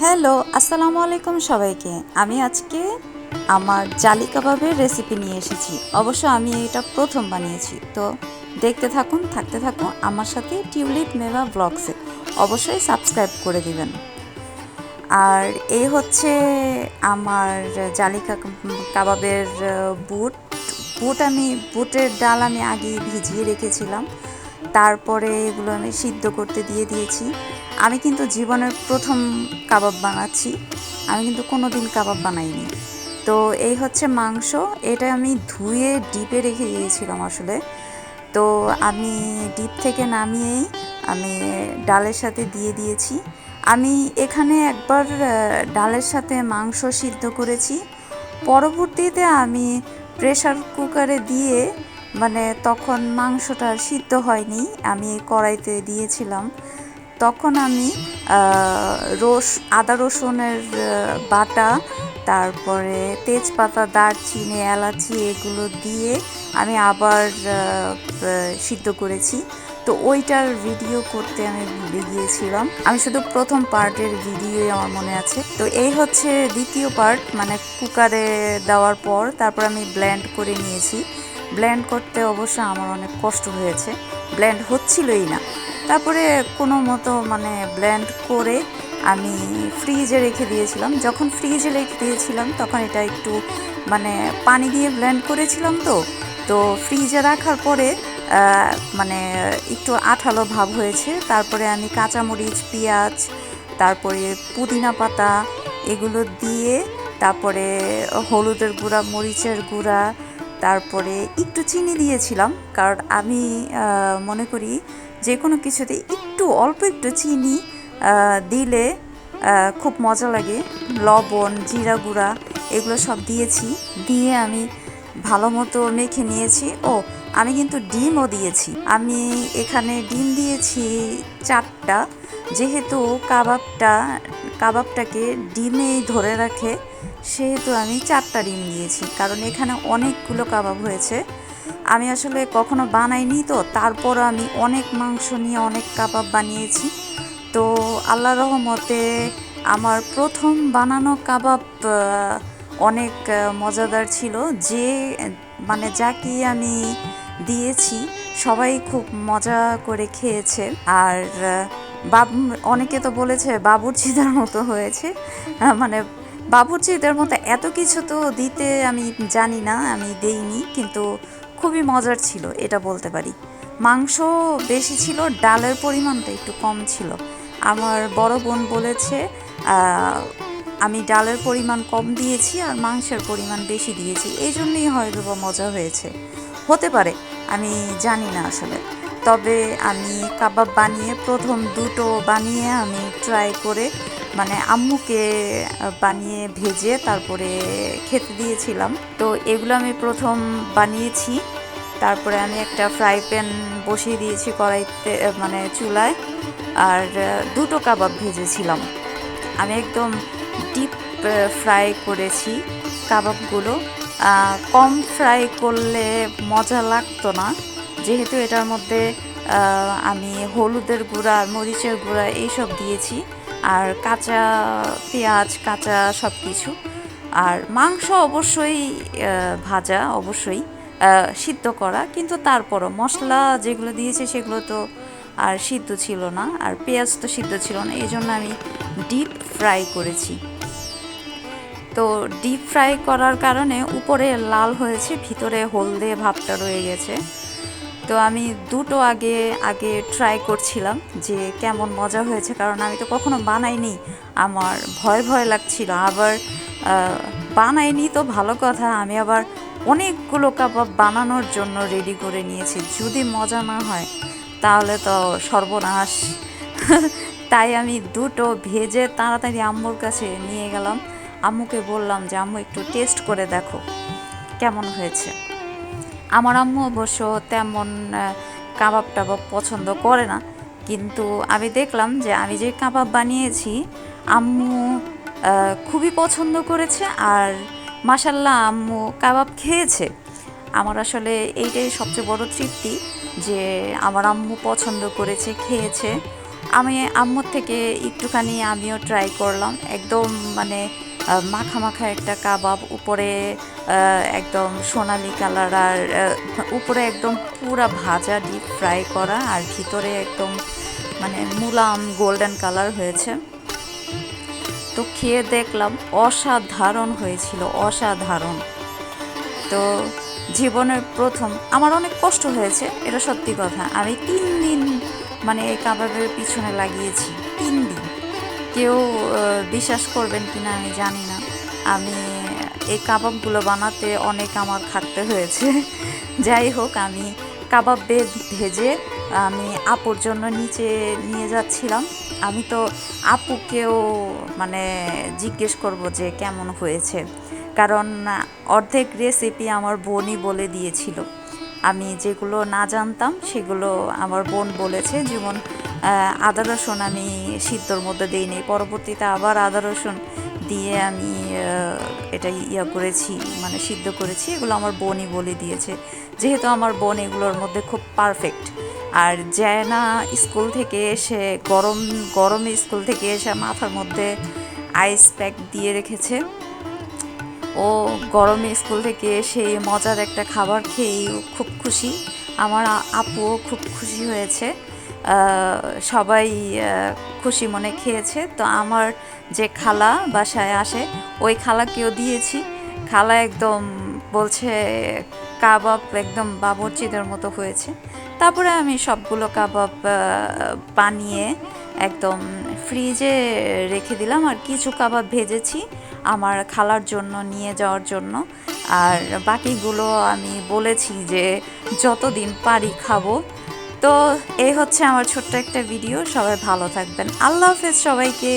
Hello, আসসালামু আলাইকুম সবাইকে। আমি আজকে আমার জালি কাবাবের রেসিপি নিয়ে এসেছি। অবশ্য আমি এটা প্রথম বানিয়েছি। তো দেখতে থাকুন, থাকতে থাকুন আমার সাথে টিউলিপ মেভা ব্লগসে। অবশ্যই সাবস্ক্রাইব করে দিবেন। আর এই হচ্ছে আমার জালিকা কাবাবের বুট। বুট আমি, বুটের ডাল আমি আগে ভিজিয়ে রেখেছিলাম। তারপরে এগুলো আমি সিদ্ধ করতে দিয়ে দিয়েছি। আমি কিন্তু জীবনের প্রথম কাবাব বানাচ্ছি। আমি কিন্তু কোনো দিন কাবাব বানাইনি। তো এই হচ্ছে মাংস। এটা আমি ধুয়ে ডিপে রেখে দিয়েছিলাম আসলে। তো আমি ডিপ থেকে নামিয়েই আমি ডালের সাথে দিয়ে দিয়েছি। আমি এখানে একবার ডালের সাথে মাংস সিদ্ধ করেছি। পরবর্তীতে আমি প্রেসার কুকারে দিয়ে মানে তখন মাংসটা সিদ্ধ হয়নি, আমি কড়াইতে দিয়েছিলাম। তখন আমি রস, আদা রসুনের বাটা, তারপরে তেজপাতা, দারচিনি, এলাচি এগুলো দিয়ে আমি আবার সিদ্ধ করেছি। তো ওইটার ভিডিও করতে আমি ভুলে গিয়েছিলাম। আমি শুধু প্রথম পার্টের ভিডিওই আমার মনে আছে। তো এই হচ্ছে দ্বিতীয় পার্ট মানে কুকারে দেওয়ার পর তারপর আমি ব্ল্যান্ড করে নিয়েছি। ব্লেন্ড করতে অবশ্য আমার অনেক কষ্ট হয়েছে। ব্ল্যান্ড হচ্ছিলই না। তারপরে কোনো মতো মানে ব্ল্যান্ড করে আমি ফ্রিজে রেখে দিয়েছিলাম। যখন ফ্রিজে রেখে দিয়েছিলাম, তখন এটা একটু মানে পানি দিয়ে ব্ল্যান্ড করেছিলাম তো। তো ফ্রিজে রাখার পরে মানে একটু আঠালো ভাব হয়েছে। তারপরে আমি কাঁচামরিচ, পেঁয়াজ, তারপরে পুদিনা পাতা এগুলো দিয়ে, তারপরে হলুদের গুঁড়া, মরিচের গুঁড়া তারপরে একটু চিনি দিয়েছিলাম, কারণ আমি মনে করি যে কোনো কিছুতে একটু অল্প একটু চিনি দিলে খুব মজা লাগে। লবণ, জিরা গুঁড়া, এগুলো সব দিয়েছি, দিয়ে আমি ভালো মতো মেখে নিয়েছি। ও, আমি কিন্তু ডিমও দিয়েছি। আমি এখানে ডিম দিয়েছি চারটা। যেহেতু কাবাবটা, কাবাবটাকে ডিমেই ধরে রাখে সেহেতু আমি চারটা ডিম দিয়েছি কারণ এখানে অনেকগুলো কাবাব হয়েছে। আমি আসলে কখনো বানাইনি তো তারপর আমি অনেক মাংস নিয়ে অনেক কাবাব বানিয়েছি। তো আল্লাহ রহমতে আমার প্রথম বানানো কাবাব অনেক মজাদার ছিল। যে মানে যাকে আমি দিয়েছি, সবাই খুব মজা করে খেয়েছে। আর বাব, অনেকে তো বলেছে বাবুর্চিদের মতো হয়েছে। মানে বাবুর্চিদের মতো এত কিছু তো দিতে আমি জানি না, আমি দেইনি, কিন্তু খুবই মজার ছিল, এটা বলতে পারি। মাংস বেশি ছিল, ডালের পরিমাণটা একটু কম ছিল। আমার বড় বোন বলেছে আমি ডালের পরিমাণ কম দিয়েছি আর মাংসের পরিমাণ বেশি দিয়েছি, এই জন্যই হয়তো বা মজা হয়েছে। হতে পারে, আমি জানি না আসলে। তবে আমি কাবাব বানিয়ে, প্রথম দুটো বানিয়ে আমি ট্রাই করে মানে আম্মুকে বানিয়ে ভেজে তারপরে খেতে দিয়েছিলাম। তো এগুলো আমি প্রথম বানিয়েছি। তারপরে আমি একটা ফ্রাই প্যান বসিয়ে দিয়েছি কড়াইতে মানে চুলায়। আর দুটো কাবাব ভেজেছিলাম। আমি একদম ডিপ ফ্রাই করেছি কাবাবগুলো। কম ফ্রাই করলে মজা লাগতো না। যেহেতু এটার মধ্যে আমি হলুদের গুঁড়া, মরিচের গুঁড়া এইসব দিয়েছি। আর কাঁচা পেঁয়াজ, কাঁচা সব কিছু আর মাংস অবশ্যই ভাজা অবশ্যই সিদ্ধ করা। কিন্তু তারপরও মশলা যেগুলো দিয়েছে সেগুলো তো আর সিদ্ধ ছিল না। আর পেঁয়াজ তো সিদ্ধ ছিল না। এই জন্য আমি ডিপ ফ্রাই করেছি। তো ডিপ ফ্রাই করার কারণে উপরে লাল হয়েছে, ভিতরে হলদে ভাবটা রয়ে গেছে। তো আমি দুটো আগে আগে ট্রাই করছিলাম যে কেমন মজা হয়েছে, কারণ আমি তো কখনো বানাইনি। আমার ভয় ভয় লাগছিল। আবার বানাইনি তো ভালো কথা। আমি আবার অনেকগুলো কাবাব বানানোর জন্য রেডি করে নিয়েছি। যদি মজা না হয়, তাহলে তো সর্বনাশ। তাই আমি দুটো ভেজে তাড়াতাড়ি আম্মুর কাছে নিয়ে গেলাম। আম্মুকে বললাম যে, আম্মু, একটু টেস্ট করে দেখো। কেমন হয়েছে? আমার আম্মু অবশ্য তেমন কাবাব টাবাব পছন্দ করে না। কিন্তু আমি দেখলাম যে আমি যে কাবাব বানিয়েছি, আম্মু খুবই পছন্দ করেছে আর মাসাল্লাহ আম্মু কাবাব খেয়েছে। আমার আসলে এইটাই সবচেয়ে বড় তৃপ্তি যে আমার আম্মু পছন্দ করেছে, খেয়েছে। আমি আম্মুর থেকে একটুখানি আমিও ট্রাই করলাম। একদম মানে মাখা মাখা একটা কাবাব, উপরে একদম সোনালি কালার আর উপরে একদম পুরা ভাজা ডিপ ফ্রাই করা আর ভিতরে একদম মানে মুলাম গোল্ডেন কালার হয়েছে। তো খেয়ে দেখলাম অসাধারণ হয়েছিল, অসাধারণ। তো জীবনের প্রথম, আমার অনেক কষ্ট হয়েছে, এটা সত্যি কথা। আমি তিন দিন মানে এই কাবাবের পিছনে লাগিয়েছি। কেউ বিশ্বাস করবেন কিনা আমি জানি না। আমি এই কাবাবগুলো বানাতে অনেক আমার খাটতে হয়েছে। যাই হোক, আমি কাবাব ভেজে আমি আপুর জন্য নিচে নিয়ে যাচ্ছিলাম। আমি তো আপুকেও মানে জিজ্ঞেস করব যে কেমন হয়েছে। কারণ অর্ধেক রেসিপি আমার বোনই বলে দিয়েছিল। আমি যেগুলো না জানতাম, সেগুলো আমার বোন বলেছে। যেমন আদা রসুন আমি সিদ্ধর মধ্যে দিইনি পরবর্তীতে আবার আদা রসুন দিয়ে আমি এটা ইয়া করেছি মানে সিদ্ধ করেছি। এগুলো আমার বোনই বলে দিয়েছে। যেহেতু আমার বোন এগুলোর মধ্যে খুব পারফেক্ট আর জায়না স্কুল থেকে এসে, গরম, গরমে স্কুল থেকে এসে মাথার মধ্যে আইস প্যাক দিয়ে রেখেছে। ও গরমে স্কুল থেকে এসে মজার একটা খাবার খেয়েই খুব খুশি। আমার আপুও খুব খুশি হয়েছে। সবাই খুশি মনে খেয়েছে। তো আমার যে খালা বাসায় আসে, ওই খালাকেও দিয়েছি। খালা একদম বলছে, কাবাব একদম বাবরচিদের মতো হয়েছে। তারপরে আমি সবগুলো কাবাব বানিয়ে একদম ফ্রিজে রেখে দিলাম। আর কিছু কাবাব ভেজেছি আমার খালার জন্য, নিয়ে যাওয়ার জন্য। আর বাকিগুলো আমি বলেছি যে, যতদিন পারি খাব। তো এই হচ্ছে আমার ছোট্ট একটা ভিডিও সবাই ভালো থাকবেন। আল্লাহ হাফেজ সবাইকে।